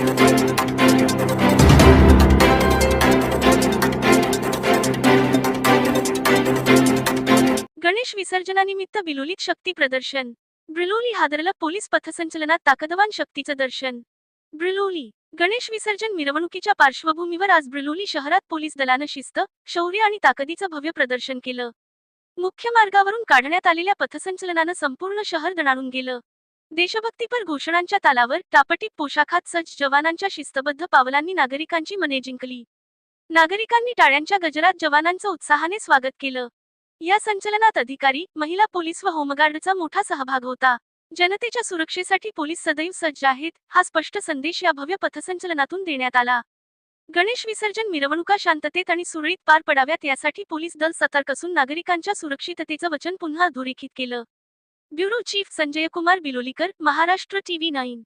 गणेश विसर्जनानिमित्त बिलोलीत शक्ती प्रदर्शन. ब्रिलोली हादरला पोलीस पथसंचलनात ताकदवान शक्तीचं दर्शन. ब्रिलोली गणेश विसर्जन मिरवणुकीच्या पार्श्वभूमीवर आज ब्रिलोली शहरात पोलीस दलानं शिस्त शौर्य आणि ताकदीचं भव्य प्रदर्शन केलं. मुख्य मार्गावरून काढण्यात आलेल्या पथसंचलनानं संपूर्ण शहर दणाणून गेलं. देशभक्तीपर घोषणांच्या तालावर टापटीप पोशाखात सज्ज जवानांच्या शिस्तबद्ध पावलांनी नागरिकांची मने जिंकली. नागरिकांनी टाळ्यांच्या गजरात जवानांचं उत्साहाने स्वागत केलं. या संचलनात अधिकारी महिला पोलीस व होमगार्डचा मोठा सहभाग होता. जनतेच्या सुरक्षेसाठी पोलीस सदैव सज्ज आहेत हा स्पष्ट संदेश या भव्य पथसंचलनातून देण्यात आला. गणेश विसर्जन मिरवणुका शांततेत आणि सुरळीत पार पडाव्यात यासाठी पोलीस दल सतर्क असून नागरिकांच्या सुरक्षिततेचं वचन पुन्हा अधोरेखित केलं. Bureau chief Sanjay Kumar Bilolikar Maharashtra TV nine.